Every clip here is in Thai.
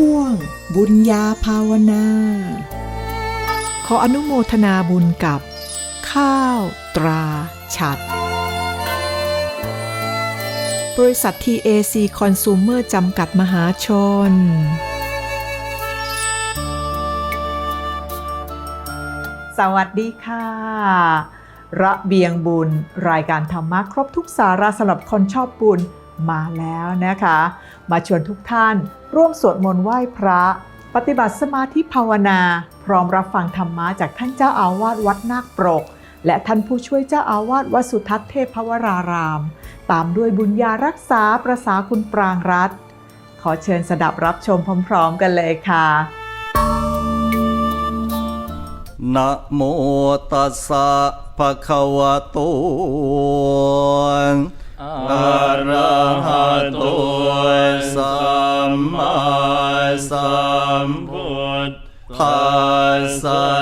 ช่วง บุญญาภาวนา ขออนุโมทนาบุญกับ ข้าวตราฉัด บริษัท TAC Consumer จำกัดมหาชน สวัสดีค่ะ ระเบียงบุญรายการธรรมะครบทุกสาระสำหรับคนชอบบุญมาแล้วนะคะ มาชวนทุกท่าน ร่วมสวดมนต์ไหว้พระ ปฏิบัติสมาธิภาวนา พร้อมรับฟังธรรมะจากท่านเจ้าอาวาสวัดนาคปรก และท่านผู้ช่วยเจ้าอาวาสวัดสุทัศน์เทพวราราม ตามด้วยบุญญารักษาประสาคุณปรางรัตน์ขอเชิญสดับรับชมพร้อม ๆ กันเลยค่ะนะโมตัสสะภะคะวะโต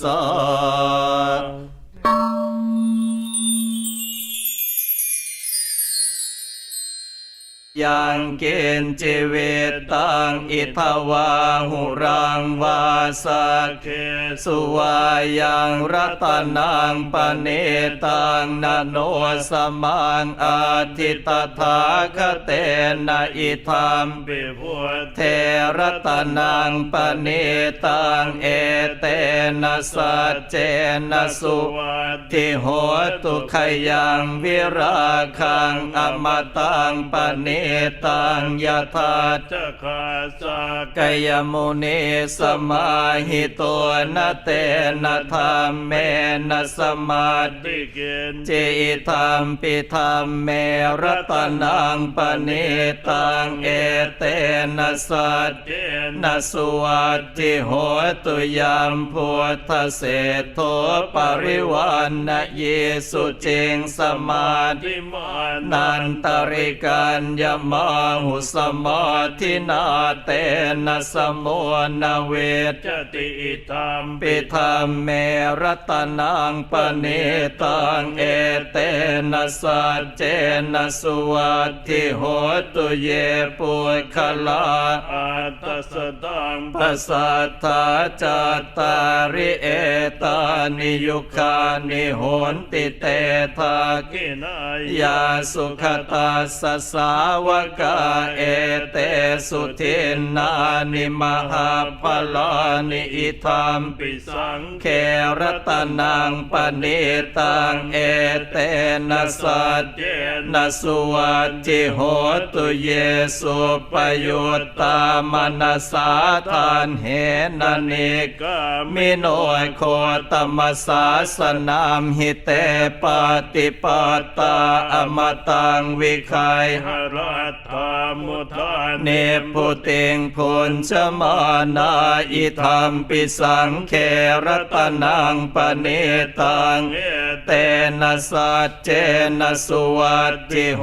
ส ยังเกณฑ์เจิเวตังอิทวาหุรังวาสักเคสุวายังรัตนังปเนตังนโนสมังอาทิตถาคเตนะอิธรรมปิพุทเทรัตนังปเนตังเอเตนะสัจเจนะสุทิโหตุขยังวิราคังอมตังปเนเอตังยะถาจะคาสกยมุนีสมาหิตัวนะเตนะธรรมเมนะสมาธิเกณจิธรรมปิธรรมเมรตนังปเนตังเอเตนะสัจเนะสุวัติโหตุยามพุทธเศรษโทปริวันนะเยสุเจงสมาธิมานันตริกันยมาหุสมาธินาเตนะสมุนเวจติธรรมปิธรรมเมรตนังปเนตังเอเตนะสัจเจนะสุวัตถิโหตุเยปุคลาอัตตสตังปัสสัทธาจัตตาริเอตานิยุคานิโหนติเตทากินายาสุขตาสสาววกาเอเตสุทินนานิมหาพลานิอิธรรมปิสังเครตนังปณิตังเอเตนะสัจเจนะสุวัจิโหตุเยสุปยุตตามนัสสาทานเหนะเนกมิโนยโคตมสาสนามหิเตปฏิปตาอมตังวิคัยหรตถามุทานเนพุติงพุนชมานาอิธรรมปิสังเครตนังปเนตังเตนะสัจเจนะสุวัตติโห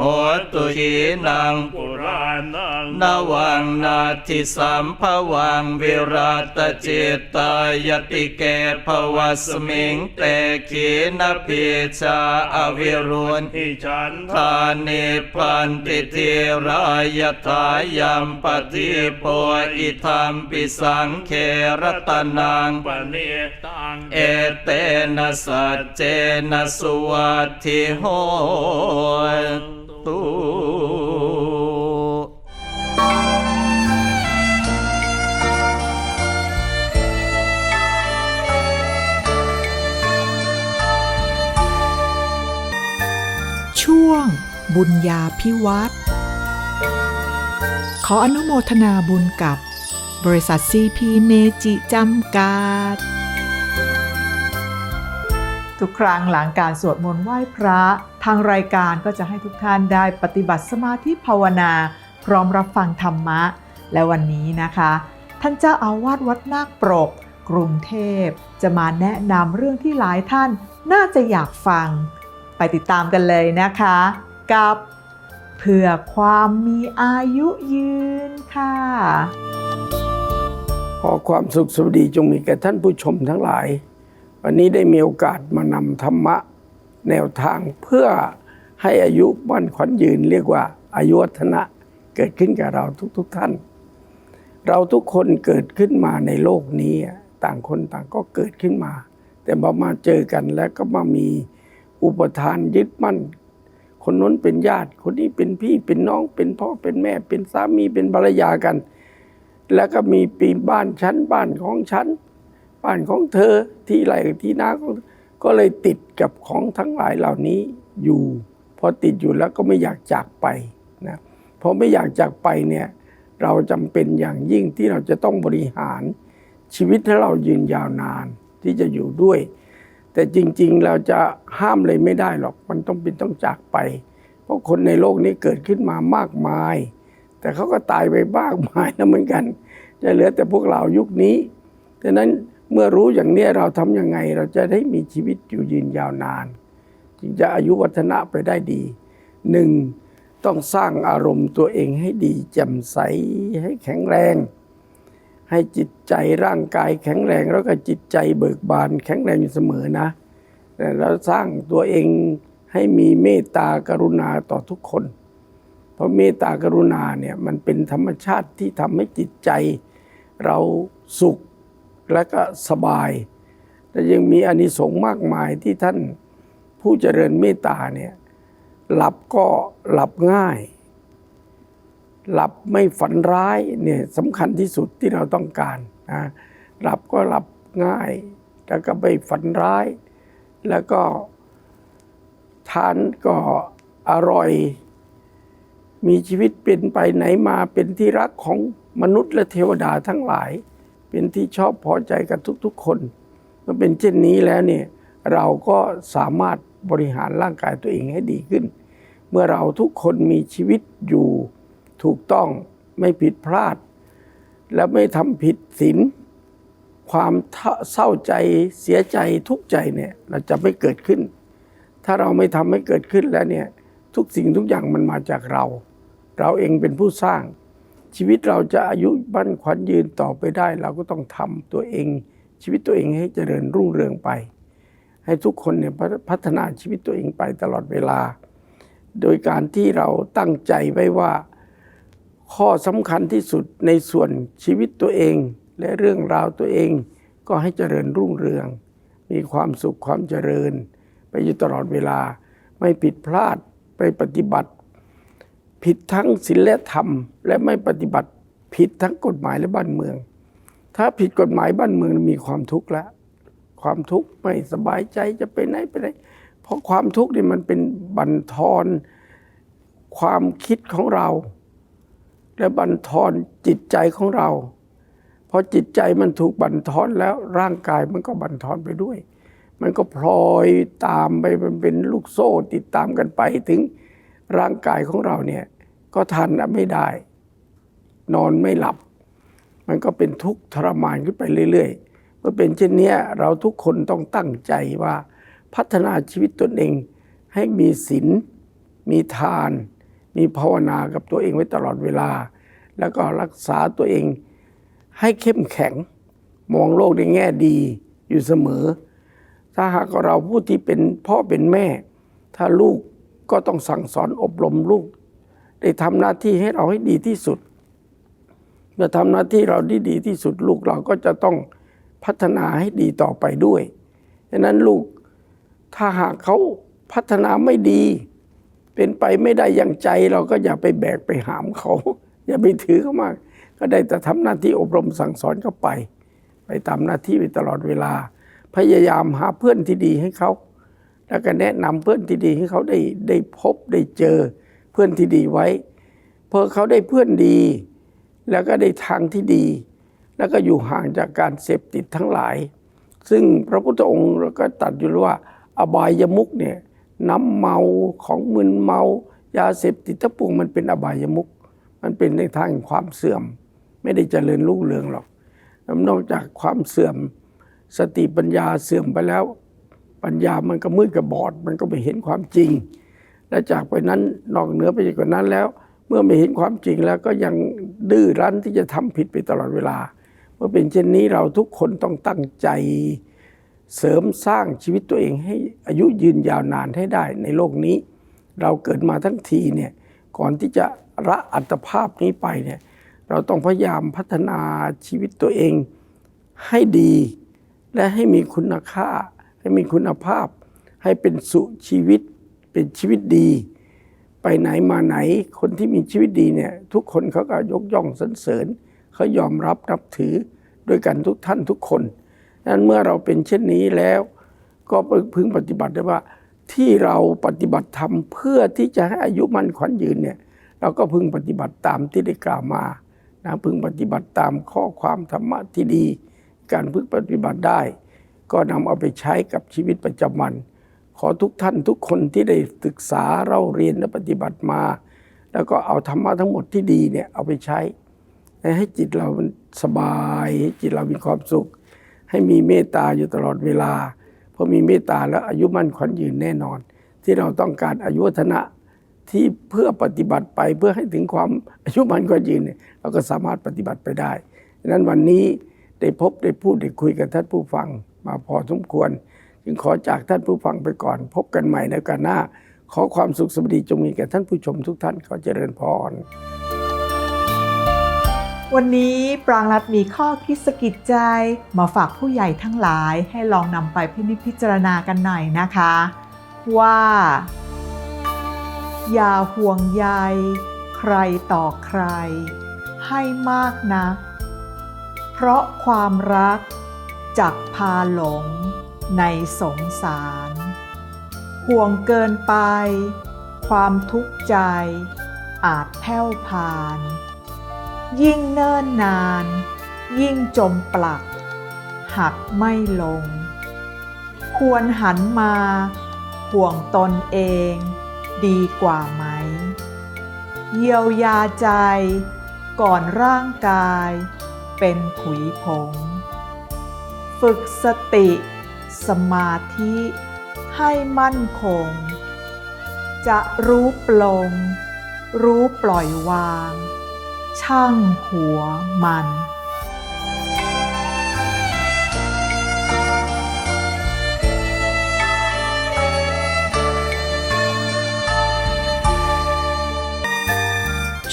ตุขีนังปุรานังนวังนาทิสัมภวังวิรัตจิตตายติเกภวสมิงเตขีนพิชาอวิรุณอิฉันทานิพันติทิรายทายามปฏิโปอิธรรมปิสังเครตนังปณิตังเอเตนะสัจเจนะสุวัติโหตุช่วงบุญญาพิวัตร ออนุโมทนาบุญกับบริษัทซีพีเมจิจำกัด ทุกครั้งหลังการสวดมนต์ไหว้พระ ทางรายการก็จะให้ทุกท่านได้ปฏิบัติสมาธิภาวนา พร้อมรับฟังธรรมะ และวันนี้นะคะ ท่านเจ้าอาวาสวัดนาคปรก กรุงเทพ จะมาแนะนำเรื่องที่หลายท่านน่าจะอยากฟัง ไปติดตามกันเลยนะคะ กับ เพื่อความมีอายุยืนค่ะ ขอความสุขสวัสดีจงมีแก่ท่านผู้ชมทั้งหลาย วันนี้ได้มีโอกาสมานำธรรมะแนวทางเพื่อให้อายุมั่นขวัญยืนเรียกว่าอายุวัฒนะเกิดขึ้นกับเราทุกๆทท่าน เราทุกคนเกิดขึ้นมาในโลกนี้ ต่างคนต่างก็เกิดขึ้นมา แต่พอมาเจอกันแล้วก็มามีอุปทานยึดมั่น คนนู้นเป็นญาติ คนนี้เป็นพี่เป็นน้องเป็นพ่อเป็นแม่ เป็นสามีเป็นภรรยากัน แล้วก็มีปีบ้านชั้นบ้านของฉันบ้านของเธอที่ไรที่นาของก็เลยติดกับของทั้งหลายเหล่านี้อยู่พอติดอยู่แล้วก็ไม่อยากจากไปนะพอไม่อยากจากไปเนี่ยเราจำเป็นอย่างยิ่งที่เราจะต้องบริหารชีวิตให้เรายืนยาวนานที่จะอยู่ด้วย แต่จริง ๆ เราจะห้ามเลยไม่ได้หรอก มันต้องเป็นต้องจากไป เพราะคนในโลกนี้เกิดขึ้นมามากมาย แต่เขาก็ตายไปบ้างมายแล้วเหมือนกันจะเหลือแต่พวกเรายุคนี้ดังนั้นเมื่อรู้อย่างนี้เราทำยังไง เราจะได้มีชีวิตอยู่ยืนยาวนาน จึงจะอายุวัฒนะไปได้ดีหนึ่งต้องสร้างอารมณ์ตัวเองให้ดีแจ่มใสให้แข็งแรง ให้จิตใจร่างกายแข็งแรงแล้วก็จิตใจเบิกบาน แข็งแรงอยู่เสมอนะแต่เราสร้างตัวเองให้มีเมตตากรุณาต่อทุกคน เพราะเมตตากรุณาเนี่ยมันเป็นธรรมชาติที่ทำให้จิตใจเราสุขและก็สบายแต่ยังมีอานิสงส์มากมายที่ท่านผู้เจริญเมตตาเนี่ยหลับก็หลับง่าย หลับไม่ฝันร้ายเนี่ยสำคัญที่สุดที่เราต้องการนะหลับก็หลับง่าย แล้วก็ไม่ฝันร้าย แล้วก็ทานก็อร่อย มีชีวิตเป็นไปไหนมาเป็นที่รักของมนุษย์และเทวดาทั้งหลาย เป็นที่ชอบพอใจกันทุกๆคนเมื่อเป็นเช่นนี้แล้วเนี่ยเราก็สามารถบริหารร่างกายตัวเองให้ดีขึ้น เมื่อเราทุกคนมีชีวิตอยู่ ถูกต้องไม่ผิดพลาด และไม่ทำผิดศีลความเศร้าใจเสียใจทุกใจเนี่ยเราจะไม่เกิดขึ้น ถ้าเราไม่ทำให้เกิดขึ้นแล้วเนี่ยทุกสิ่งทุกอย่างมันมาจากเรา เราเองเป็นผู้สร้าง ชีวิตเราจะอายุบั้นขวัญยืนต่อไปได้ เราก็ต้องทำตัวเอง ชีวิตตัวเองให้เจริญรุ่งเรืองไป ให้ทุกคนเนี่ยพัฒนาชีวิตตัวเองไปตลอดเวลา โดยการที่เราตั้งใจไว้ว่า ข้อสำคัญที่สุดในส่วนชีวิตตัวเอง และเรื่องราวตัวเอง ก็ให้เจริญรุ่งเรือง มีความสุขความเจริญ ไปอยู่ตลอดเวลา ไม่ผิดพลาดไปปฏิบัติ ผิดทั้งศีลธรรม และไม่ปฏิบัติผิดทั้งกฎหมายและบ้านเมือง ถ้าผิดกฎหมายบ้านเมืองมีความทุกข์แล้วความทุกข์ไม่สบายใจจะไปไหนไปไหนเพราะความทุกข์นี่มันเป็นบั่นทอนความคิดของเรา และบั่นทอนจิตใจของเราพอจิตใจมันถูกบั่นทอนแล้วร่างกายมันก็บั่นทอนไปด้วย มันก็พลอยตามไปมันเป็นลูกโซ่ติดตามกันไปถึงร่างกายของเราเนี่ยก็ทานไม่ได้ นอนไม่หลับ มันก็เป็นทุกข์ทรมานขึ้นไปเรื่อยๆเมื่อเป็นเช่นนี้เราทุกคนต้องตั้งใจว่าพัฒนาชีวิตตนเองให้มีศีลมีทาน มีภาวนากับตัวเองไว้ตลอดเวลา แล้วก็รักษาตัวเองให้เข้มแข็ง มองโลกในแง่ดีอยู่เสมอ ถ้าหากเราผู้ที่เป็นพ่อเป็นแม่ ถ้าลูกก็ต้องสั่งสอนอบรมลูก ได้ทำหน้าที่ให้เราให้ดีที่สุดเมื่อทำหน้าที่เราที่ดีที่สุด ลูกเราก็จะต้องพัฒนาให้ดีต่อไปด้วยดังนั้นลูกถ้าหากเขาพัฒนาไม่ดี เป็นไปไม่ได้อย่างใจเราก็อย่าไปแบกไปหามเขา อย่าไปถือเขามาก ก็ได้แต่ทำหน้าที่อบรมสั่งสอนเขาไป ไปตามหน้าที่ไปตลอดเวลา พยายามหาเพื่อนที่ดีให้เขา แล้วก็แนะนำเพื่อนที่ดีให้เขาได้ได้พบได้เจอเพื่อนที่ดีไว้พอเขาได้เพื่อนดี แล้วก็ได้ทางที่ดี แล้วก็อยู่ห่างจากการเสพติดทั้งหลาย ซึ่งพระพุทธองค์ก็ตรัสอยู่ว่า อบายมุกเนี่ย น้ำเมาของมึนเมายาเสพติดทั้งปวงมันเป็นอบายมุก มันเป็นในทางความเสื่อม ไม่ได้เจริญรุ่งเรืองหรอกนอกจากความเสื่อม สติปัญญาเสื่อมไปแล้ว ปัญญามันก็มืดกับบอด มันก็ไม่เห็นความจริง และจากไปนั้นนอกเหนือไปจากนั้นแล้ว เมื่อไม่เห็นความจริงแล้วก็ยังดื้อรั้นที่จะทำผิดไปตลอดเวลาเมื่อเป็นเช่นนี้เราทุกคนต้องตั้งใจ เสริมสร้างชีวิตตัวเองให้อายุยืนยาวนานให้ได้ในโลกนี้ เราเกิดมาทั้งทีเนี่ยก่อนที่จะละอัตภาพนี้ไปเนี่ยเราต้องพยายามพัฒนาชีวิตตัวเองให้ดี และให้มีคุณค่า ให้มีคุณภาพ ให้เป็นสุชีวิตเป็นชีวิตดี ไปไหนมาไหนคนที่มีชีวิตดีเนี่ยทุกคนเขาก็ยกย่องสรรเสริญเขายอมรับนับถือด้วยกันทุกท่านทุกคน นั้นเมื่อเราเป็นเช่นนี้แล้ว ก็พึงปฏิบัติได้ว่าที่เราปฏิบัติธรรมเพื่อที่จะให้อายุมันขวัญยืนเนี่ยเราก็พึงปฏิบัติตามที่ได้กล่าวมานะพึงปฏิบัติตามข้อความธรรมะที่ดี การพึงปฏิบัติได้ ก็นำเอาไปใช้กับชีวิตประจำวัน ขอทุกท่านทุกคนที่ได้ศึกษาเราเรียนและปฏิบัติมา แล้วก็เอาธรรมะทั้งหมดที่ดีเนี่ยเอาไปใช้ ให้จิตเรามันสบายให้จิตเรามีความสุข ให้มีเมตตาอยู่ตลอดเวลา เพอมีเมตตาแล้วอายุมั่นขวัญยืนแน่นอน ที่เราต้องการอายุวัฒนะที่เพื่อปฏิบัติไปเพื่อให้ถึงความอายุมั่นขวัญยืนเนี่ยเราก็สามารถปฏิบัติไปได้ดังนั้นวันนี้ได้พบได้พูดได้คุยกับท่านผู้ฟังมาพอสมควร จึงขอจากท่านผู้ฟังไปก่อน พบกันใหม่ในกาสหน้า ขอความสุขสวัสดีจงมีแก่ท่านผู้ชมทุกท่านขอเจริญพร วันนี้ปรางรัฐมีข้อคิดสะกิดใจ มาฝากผู้ใหญ่ทั้งหลายให้ลองนำไปพินิจพิจารณากันหน่อยนะคะ ว่า อย่าห่วงใยใครต่อใคร ให้มากนัก เพราะความรักจักพาหลงในสงสาร ห่วงเกินไป ความทุกข์ใจ อาจแผ่วพาน ยิ่งเนิ่นนาน ยิ่งจมปลัก หักไม่ลง ควรหันมา ห่วงตนเอง ดีกว่าไหม เยียวยาใจ ก่อนร่างกาย เป็นผุยผง ฝึกสติ สมาธิให้มั่นคง จะรู้ปลง รู้ปล่อยวาง ช่างหัวมัน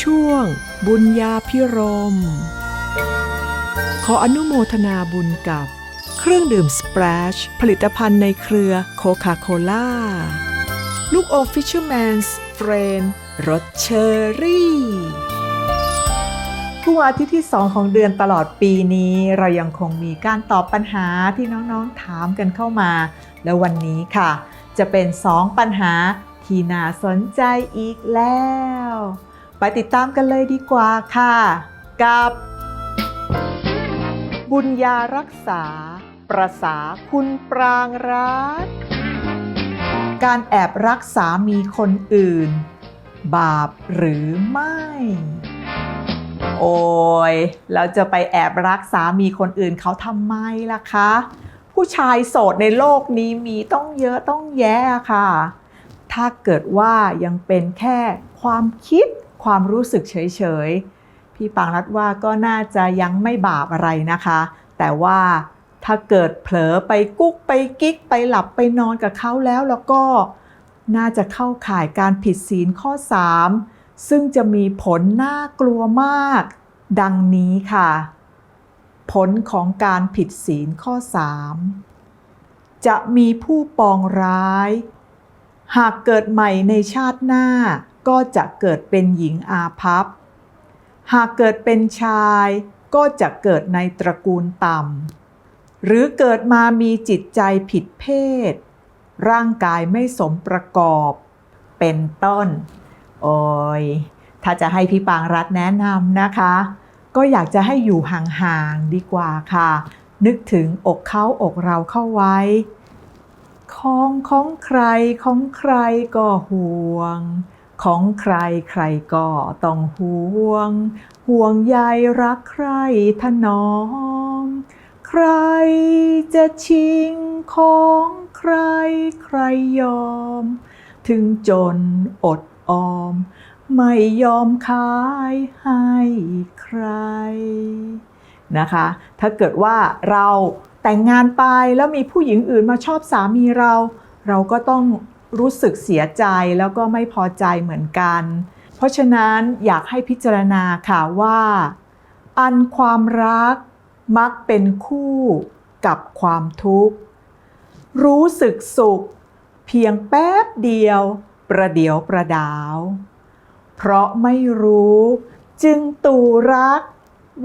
ช่วงบุญญาพิรม ขออนุโมทนาบุญกับ เครื่องดื่มสเปรชผลิตภัณฑ์ในเครือโคคาโคล่า ลูกอมฟิชเชอร์แมนส์เฟรนรสเชอร์รี่ ทุกวันอาทิตย์ที่ 2 ของเดือนตลอดปีนี้ เรายังคงมีการตอบปัญหาที่น้องๆถามกันเข้ามา แล้ววันนี้ค่ะ จะเป็น 2 ปัญหาที่น่าสนใจอีกแล้ว ไปติดตามกันเลยดีกว่าค่ะ กับ บุญญารักษา ประสาคุณปรางรักการแอบรักสามีคนอื่น บาปหรือไม่ โอ้ยเราจะไปแอบรักสามีคนอื่นเขาทำไมล่ะคะ ผู้ชายโสดในโลกนี้มีต้องเยอะต้องแยะค่ะ ถ้าเกิดว่ายังเป็นแค่ความคิดความรู้สึกเฉยๆ พี่ปางรัดว่าก็น่าจะยังไม่บาปอะไรนะคะ แต่ว่าถ้าเกิดเผลอไปกุ๊กไปกิ๊กไปหลับไปนอนกับเขาแล้วแล้วก็น่าจะเข้าข่ายการผิดศีลข้อ 3 ซึ่งจะมีผลน่ากลัวมาก ดังนี้ค่ะ ผลของการผิดศีลข้อ 3 จะมีผู้ปองร้าย หากเกิดใหม่ในชาติหน้าก็จะเกิดเป็นหญิงอาภัพ หากเกิดเป็นชายก็จะเกิดในตระกูลต่ำ หรือเกิดมามีจิตใจผิดเพศ ร่างกายไม่สมประกอบ เป็นต้น โอ้ยถ้าจะให้พี่ปางรัฐแนะนำนะคะ ก็อยากจะให้อยู่ห่างๆดีกว่าค่ะ นึกถึงอกเขาอกเราเข้าไว้ของของใครของใครก็ห่วง ของใครใครก็ต้องห่วง ห่วงใยรักใครถนอม ใครจะชิงของใครใครยอม ถึงจนอด ออม ไม่ยอมขายให้ใครนะคะ ถ้าเกิดว่าเราแต่งงานไปแล้วมีผู้หญิงอื่นมาชอบสามีเรา เราก็ต้องรู้สึกเสียใจแล้วก็ไม่พอใจเหมือนกัน เพราะฉะนั้นอยากให้พิจารณาค่ะว่า อันความรักมักเป็นคู่กับความทุกข์ รู้สึกสุข เพียงแป๊บเดียว ประเดียวประดาว เพราะไม่รู้จึงตู่รัก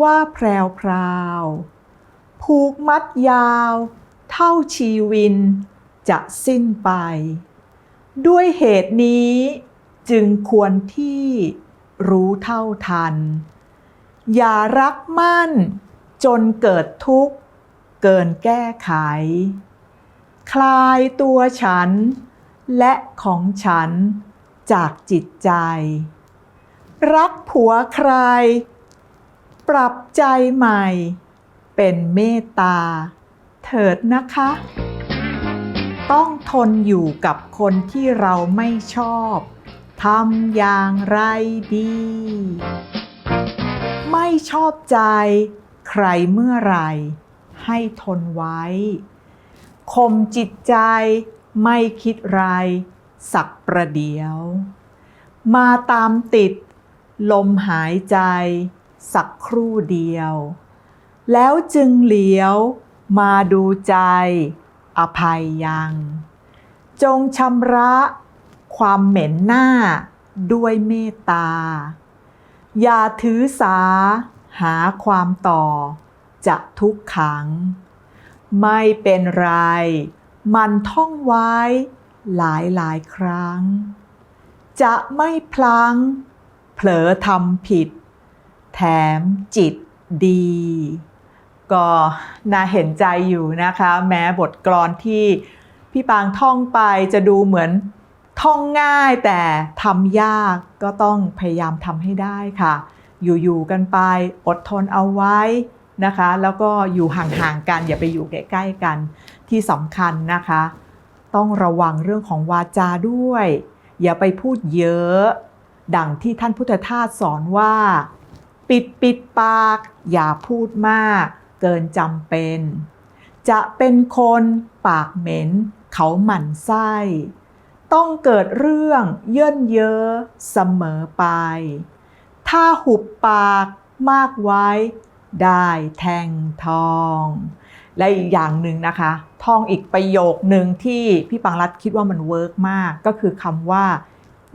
ว่าแพรวพราว ผูกมัดยาว เท่าชีวินจะสิ้นไป ด้วยเหตุนี้จึงควรที่รู้เท่าทัน อย่ารักมั่นจนเกิดทุกข์ เกินแก้ไข คลายตัวฉัน และของฉันจากจิตใจ รักผัวใคร ปรับใจใหม่ เป็นเมตตา เถิดนะคะ ต้องทนอยู่กับคนที่เราไม่ชอบทำอย่างไรดี ไม่ชอบใจ ใครเมื่อไหรให้ทนไว้ข่มจิตใจ ไม่คิดไรสักประเดียว มาตามติด ลมหายใจ สักครู่เดียว แล้วจึงเหลียว มาดูใจ อภัยยัง จงชำระ ความเหม็นหน้าด้วยเมตตา อย่าถือสา หาความต่อ จะทุกขัง ไม่เป็นไร มันท่องไว้หลายหลายครั้ง จะไม่พลังเผลอทำผิด แถมจิตดี ก็น่าเห็นใจอยู่นะคะ แม้บทกลอนที่พี่ปางท่องไปจะดูเหมือนท่องง่ายแต่ทำยากก็ต้องพยายามทำให้ได้ค่ะ อยู่ๆกันไปอดทนเอาไว้นะคะ แล้วก็อยู่ห่างๆกันอย่าไปอยู่ใกล้ๆกัน ที่สำคัญนะคะ ต้องระวังเรื่องของวาจาด้วย อย่าไปพูดเยอะ ดังที่ท่านพุทธทาสสอนว่า ปิดปิดปาก อย่าพูดมาก เกินจำเป็น จะเป็นคนปากเหม็น เขาหมั่นไส้ต้องเกิดเรื่องเยื่นเยอะเสมอไป ถ้าหุบปากมากไว้ ได้แทงทอง และอีกอย่างหนึ่งนะคะ ท่องอีกประโยคหนึ่งที่พี่ปังรัฐคิดว่ามันเวิร์กมาก ก็คือคำว่า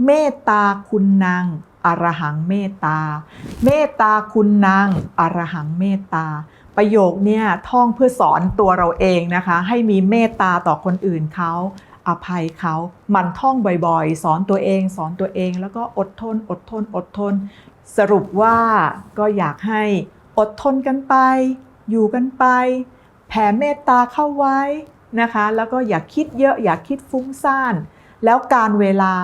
เมตตาคุณนางอรหังเมตตา เมตตาคุณนางอรหังเมตตา ประโยคเนี่ยท่องเพื่อสอนตัวเราเองนะคะ ให้มีเมตตาต่อคนอื่นเขาอภัยเขามันท่องบ่อยๆ สอนตัวเอง สอนตัวเอง แล้วก็อดทน อดทน อดทน สรุปว่าก็อยากให้อดทนกันไป อยู่กันไป แผ่เมตตาเข้าไว้นะคะ แล้วก็อย่าคิดเยอะอย่าคิดฟุ้งซ่าน แล้วการเวลา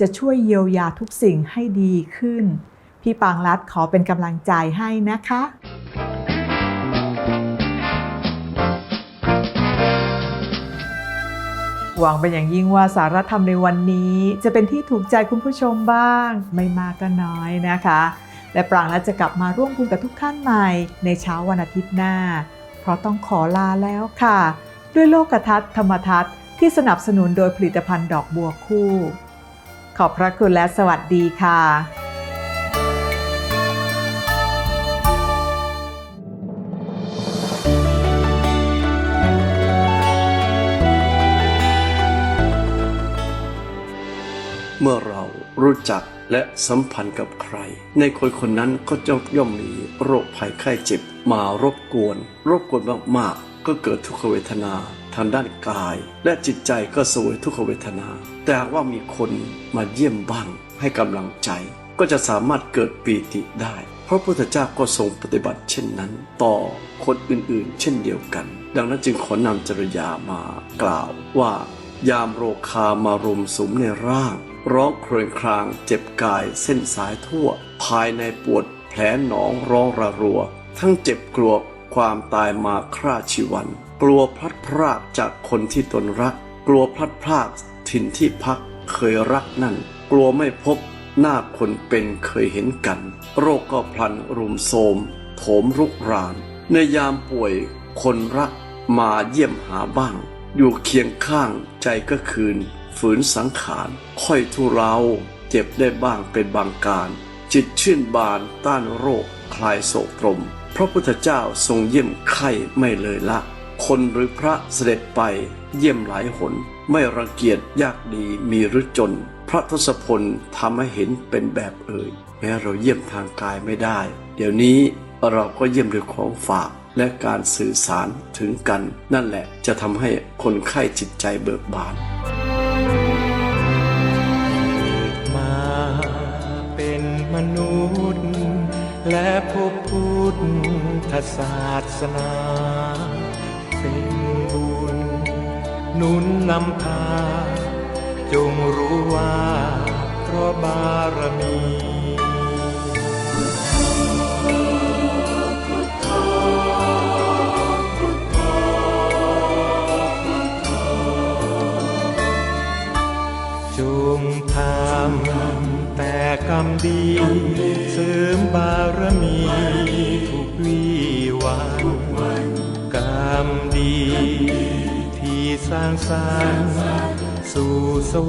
จะช่วยเยียวยาทุกสิ่งให้ดีขึ้น พี่ปางรัฐขอเป็นกำลังใจให้นะคะหวังเป็นอย่างยิ่งว่าสารธรรมในวันนี้ จะเป็นที่ถูกใจคุณผู้ชมบ้าง ไม่มากก็น้อยนะคะ และปรางและจะกลับมาร่วมบุญกับทุกท่านใหม่ในเช้าวันอาทิตย์หน้า เพราะต้องขอลาแล้วค่ะ ด้วยโลกทัศน์ธรรมทัศน์ที่สนับสนุนโดยผลิตภัณฑ์ดอกบัวคู่ ขอบพระคุณและสวัสดีค่ะเมื่อเรารู้จักและสัมพันธ์กับใคร ในคนคนนั้นก็จะย่อมมีโรคภัยไข้เจ็บ มารบกวน รบกวนมากๆ ก็เกิดทุกขเวทนา ทางด้านกาย และจิตใจก็เสวยทุกขเวทนา แต่ว่ามีคนมาเยี่ยมบ้างให้กำลังใจ ก็จะสามารถเกิดปีติได้ เพราะพระพุทธเจ้าก็ทรงปฏิบัติเช่นนั้น ต่อคนอื่นๆ เช่นเดียวกัน ดังนั้นจึงขอนำจริยามากล่าวว่ายามโรคามารุมสุมในร่าง ร้องครวญครางเจ็บกายเส้นสายทั่ว ภายในปวดแผลหนองร้องระรัว ทั้งเจ็บกลัวความตายมาคร่าชีวัน กลัวพลัดพรากจากคนที่ตนรัก กลัวพลัดพรากถิ่นที่พักเคยรักนั่น กลัวไม่พบหน้าคนเป็นเคยเห็นกัน โรคก็พลันรุมโทรมโถมรุกราน ในยามป่วยคนรักมาเยี่ยมหาบ้าง อยู่เคียงข้างใจก็คืน ฝืนสังขาร ค่อยทุเราเจ็บได้บ้างเป็นบางการ จิตชื่นบานต้านโรค คลายโศกตรม พระพุทธเจ้าทรงเยี่ยมไข้ไม่เลยละ คนหรือพระเสด็จไปเยี่ยมหลายหน ไม่รังเกียจยากดีมีหรือจน พระทศพลทำให้เห็นเป็นแบบเอ่ยแม้เราเยี่ยมทางกายไม่ได้ เดี๋ยวนี้เราก็เยี่ยมด้วยของฝากและการสื่อสารถึงกัน นั่นแหละจะทำให้คนไข้จิตใจเบิกบาน ศาสนา เป็นบุญหนุนนำพา จงรู้ว่าเพราะบารมี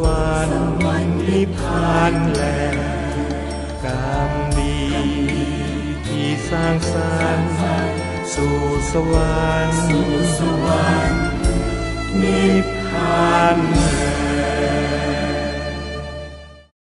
วรรค์นิพพานแลกรรมดี ที่สร้างสรรค์สู่สวรรค์นิพพานแล